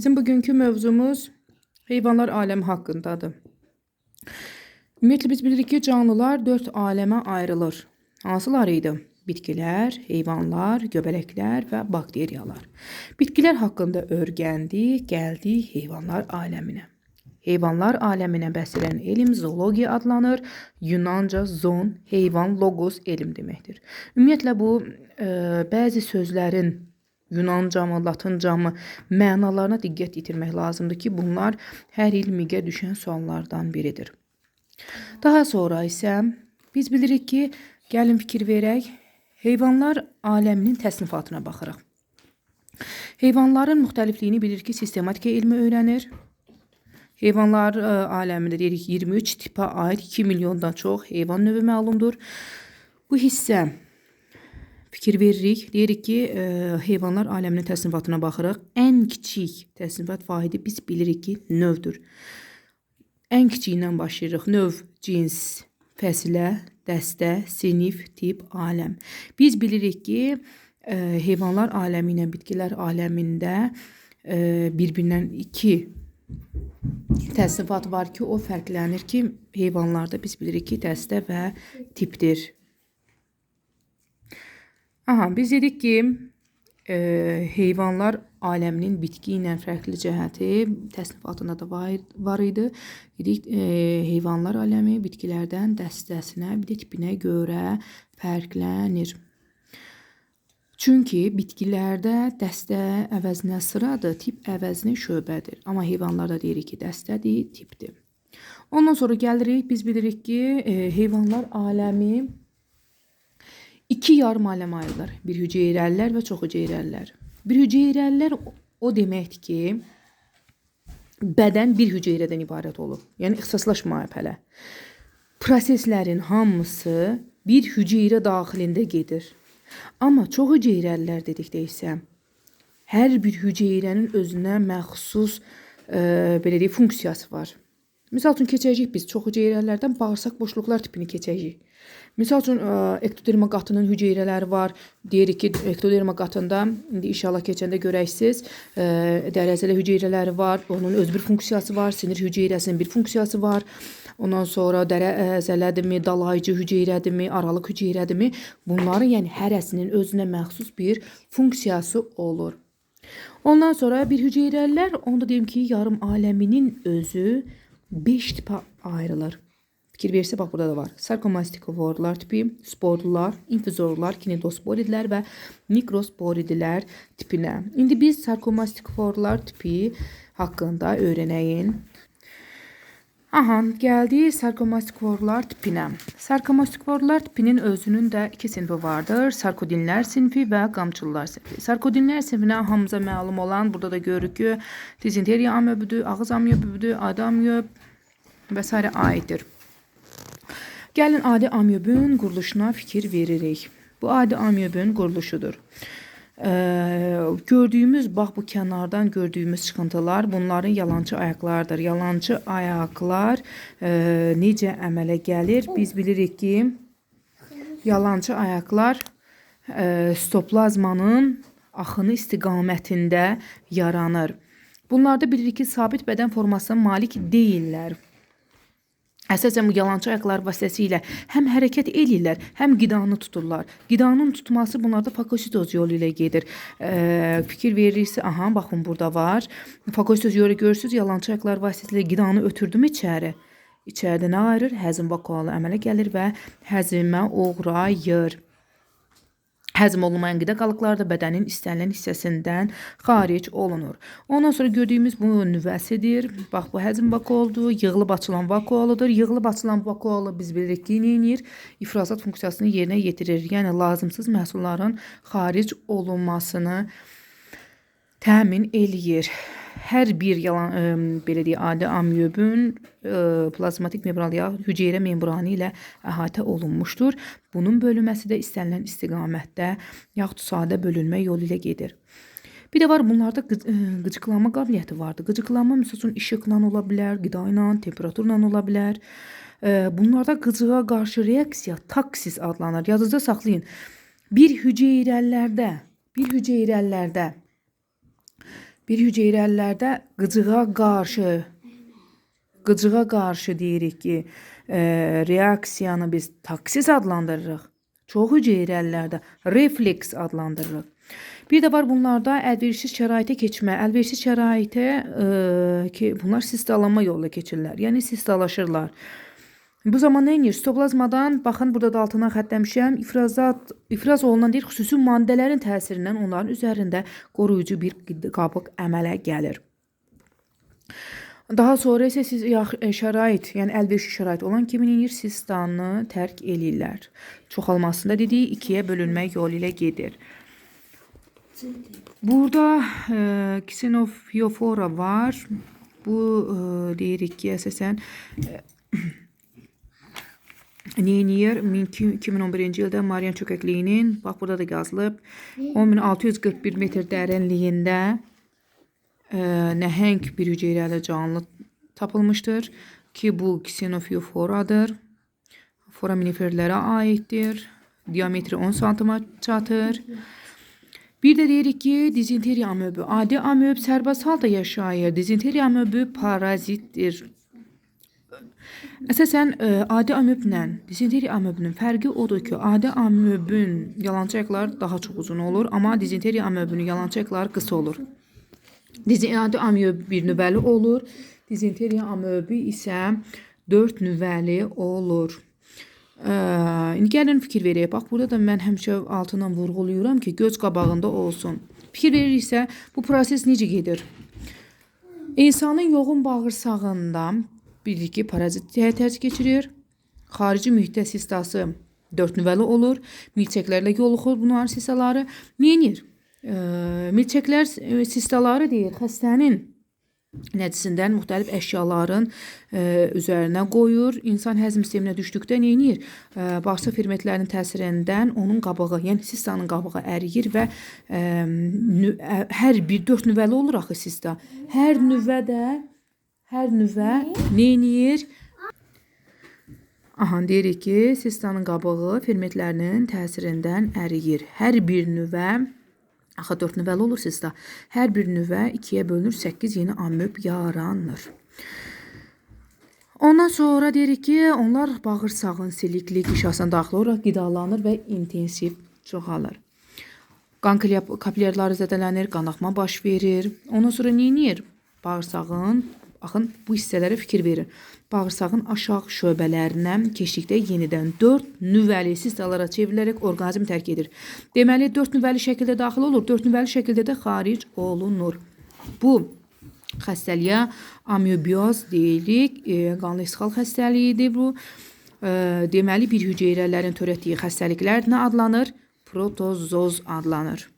Bizim bugünkü mövzumuz heyvanlar aləmi haqqındadır. Ümumiyyətlə biz bilirik ki, canlılar 4 aləmə ayrılır. Hansıları idi? Bitkilər, heyvanlar, göbələklər və bakteriyalar. Bitkilər haqqında öyrəndik, gəldik heyvanlar aləminə. Heyvanlar aləminə bəhs edən elm zoologiya adlanır. Yunanca zon, heyvan, logos elm deməkdir. Ümumiyyətlə bu e, bəzi sözlərin Yunanca mı, Latınca mı mənalarına diqqət yetirmək lazımdır ki, bunlar hər il miqə düşən suallardan biridir. Daha sonra isə biz bilirik ki, gəlin fikir verək, heyvanlar aləminin təsnifatına baxırıq. Heyvanların müxtəlifliyini bilir ki, sistematika elmi öyrənir. Heyvanlar ə, aləmində deyirik 23 tipə aid 2 milyondan çox heyvan növü məlumdur. Bu hissə fikir veririk. Deyirik ki, ə, heyvanlar aləminin təsnifatına baxırıq. Ən kiçik təsnifat vahidi biz bilirik ki, növdür. Ən kiçiyindən başlayırıq. Növ, cins, fəsilə, dəstə, sinif, tip, aləm. Biz bilirik ki, ə, heyvanlar aləmi ilə bitkilər aləmində ə, bir-birindən iki təsnifat var ki, o fərqlənir ki, heyvanlarda biz bilirik ki, dəstə və tipdir. Aha, biz dedik ki, e, heyvanlar aləminin bitki ilə fərqli cəhəti təsnifatında da var, var idi. Dedik, e, heyvanlar aləmi bitkilərdən dəstəsinə, bir də tipinə görə fərqlənir. Çünki bitkilərdə dəstə əvəzinə sıradır, tip əvəzinə şöbədir. Amma heyvanlarda deyirik ki, dəstədir, tipdir. Ondan sonra gəlirik, biz bilirik ki, e, heyvanlar aləmi iki yarım aləmə ayrılır. Bir hüceyrəlilər və çox hüceyrəlilər. Bir hüceyrəlilər o- deməkdir ki, bədən bir hüceyrədən ibarət olur. Yəni ixtisaslaşmayıb hələ. Proseslərin hamısı bir hüceyrə daxilində gedir. Amma çox hüceyrəlilər dedikdə isə hər bir hüceyrənin özünə məxsus e, belə deyək funksiyası var. Misal üçün keçəcəyik biz çox hüceyrələrdən bağırsaq boşluqlar tipini keçəcəyik. Misal üçün ektoderma qatının hüceyrələri var. Deyirik ki, ektoderma qatında indi inşallah keçəndə görəksiniz, dərəcəli hüceyrələri var. Onun öz bir funksiyası var. Sinir hüceyrəsinin bir funksiyası var. Ondan sonra dərəzələdimi, dalayıcı hüceyrədimi, aralıq hüceyrədimi? Bunların yəni hərəsinin özünə məxsus bir funksiyası olur. Ondan sonra bir hüceyrələr, onda deyim ki, yarım aləminin özü 5 tipə ayrılır. Fikir verirsə bax burada da var. Sarkomastikoforlar tipi, sporlular, infizorlar, kinedosporidlər və mikrosporidlər tipinə. İndi biz sarkomastikoforlar tipi haqqında öyrənəyin. Aha, gəldi sarkomastikvorlar tipinə. Sarkomastikvorlar tipinin özünün də iki sinfi vardır. Sarkodinlər sinfi və qamçılılar sinfi. Sarkodinlər sinfinə hamımıza məlum olan, burada da görürük ki, dizenteriya amöbüdür, ağız amöbüdür, adi amöb və s. aiddir. Gəlin adi amöbün quruluşuna fikir veririk. Bu adi amöbün quruluşudur. Ee, gördüğümüz bak bu kenardan gördüğümüz çıkıntılar bunların yalancı ayaklardır. Yalancı ayaklar e, necə əmələ gəlir? Biz bilirik ki, yalancı ayaklar e, stoplazmanın axını istiqamətində yaranır. Bunlarda bilirik ki, sabit bədən formasına malik deyillər. Əsasən bu yalançı ayaqlar vasitəsilə həm hərəkət eləyirlər, həm qidanı tuturlar. Qidanın tutması bunlarda fagositoz yolu ilə gedir. Ee, fikir verirsə, aha, baxın burada var. Fagositoz yolu görürsüz, yalançı ayaqlar vasitəsilə qidanı ötürdüm içəri. İçəridə nə ayırır? Həzm vakualı əmələ gəlir və həzmə uğrayır. Həzm olunmayan qida qalıqları da bədənin istənilən hissəsindən xaric olunur. Ondan sonra gördüyümüz bu nüvəsidir. Bax bu həzm vakuoludur, yığılıb açılan vakuoludur. Yığılıb açılan vakuolu biz bilirik ki, nə edir? İfrazat funksiyasını yerinə yetirir. Yəni lazımsız məhsulların xaric olunmasını təmin eləyir. Hər bir yalan ə, belə deyək, adi amyobun ə, plazmatik membran ya hüceyrə membranı ilə əhatə olunmuşdur. Bunun bölünməsi də istənilən istiqamətdə yaxud sadə bölünmə yolu ilə gedir. Bir də var bunlarda qıc ə, qıcıqlanma qabiliyyəti vardır. Qıcıqlanma məsəl üçün işıqla ola bilər, qida ilə, temperaturla ola bilər. Bunlarda qıcığa qarşı reaksiya taksis adlanır. Yadınızda saxlayın. Bir hüceyrələrdə, bir hüceyrələrdə bir hüceyrəlilərdə qıcığa qarşı qıcığa qarşı deyirik ki, e, reaksiyanı biz taksis adlandırırıq. Çox hüceyrəlilərdə refleks adlandırırıq. Bir də var bunlarda əlverişsiz şəraitə keçmə, əlverişsiz şəraitə e, ki, bunlar sistalanma yoluyla keçirlər. Yəni sistalaşırlar. Bu zaman nə edir? Stoplazmadan, baxın burada da altına xəttləmişəm, ifrazat, ifraz olunan deyir, xüsusi maddələrin təsirindən onların üzərində qoruyucu bir qabıq əmələ gəlir. Daha sonra isə siz e, şərait, yəni əlverişli şərait olan kimi eləyir, sistanı tərk eləyirlər. Çoxalmasında dediyi ikiyə bölünmək yolu ilə gedir. Burada e, ksenofiyofora var. Bu e, deyirik ki, əsasən Neyniyer 2011-ci ildə Marian çökəkliyinin, bax burada da yazılıb, 10641 metr dərinliyində e, nəhəng bir hüceyrəli canlı tapılmışdır ki, bu ksenofioforadır. Foraminiferlərə aiddir. Diametri 10 sm çatır. Bir də deyirik ki, dizenteriya amöbü. Adi amöb sərbəst halda yaşayır. Dizenteriya amöbü parazitdir. Əsasən ə, adi amöblə dizenteriya amöbünün fərqi odur ki, adi amöbün yalançı ayaqları daha çox uzun olur, amma dizenteriya amöbünün yalançı ayaqları qısa olur. Dizenteriya amöb bir nüvəli olur. Dizenteriya amöbü isə 4 nüvəli olur. Ə, indi gəlin fikir verək. Bax burada da mən həmişə altından vurğulayıram ki, göz qabağında olsun. Fikir veririksə, bu proses necə gedir? İnsanın yoğun bağırsağında bildik ki, parazit həyat keçirir. Xarici mühitdə sistası 4 nüvəli olur. Milçəklərlə yoluxur bunların sistaları. Neyinir? E, milçəklər sistaları deyir, xəstənin nəticəsindən müxtəlif əşyaların e, üzərinə qoyur. İnsan həzm sisteminə düşdükdə nə edir? Bağırsaq fermentlərinin təsirindən onun qabığı, yəni sistanın qabığı əriyir və ə, hər bir 4 nüvəli olur axı sista. Hər nüvə də hər nüvə nə edir? Aha, deyirik ki, sistanın qabığı fermentlərinin təsirindən əriyir. Hər bir nüvə Axı 4 nüvəli olur sizdə. Hər bir nüvə 2-yə bölünür, 8 yeni amöb yaranır. Ondan sonra deyirik ki, onlar bağırsağın silikli qişasına daxil olaraq qidalanır və intensiv çoxalır. Qan kapilyarları zədələnir, qanaxma baş verir. Ondan sonra nə? Bağırsağın Baxın, bu hissələrə fikir verin. Bağırsağın aşağı şöbələrinə keçdikdə yenidən 4 nüvəli sistalara çevrilərək orqanizm tərk edir. Deməli 4 nüvəli şəkildə daxil olur, 4 nüvəli şəkildə də xaric olunur. Bu xəstəliyə amyobiyoz deyirik. E, qanlı isxal xəstəliyidir bu. E, deməli bir hüceyrələrin törətdiyi xəstəliklər nə adlanır? Protozoz adlanır.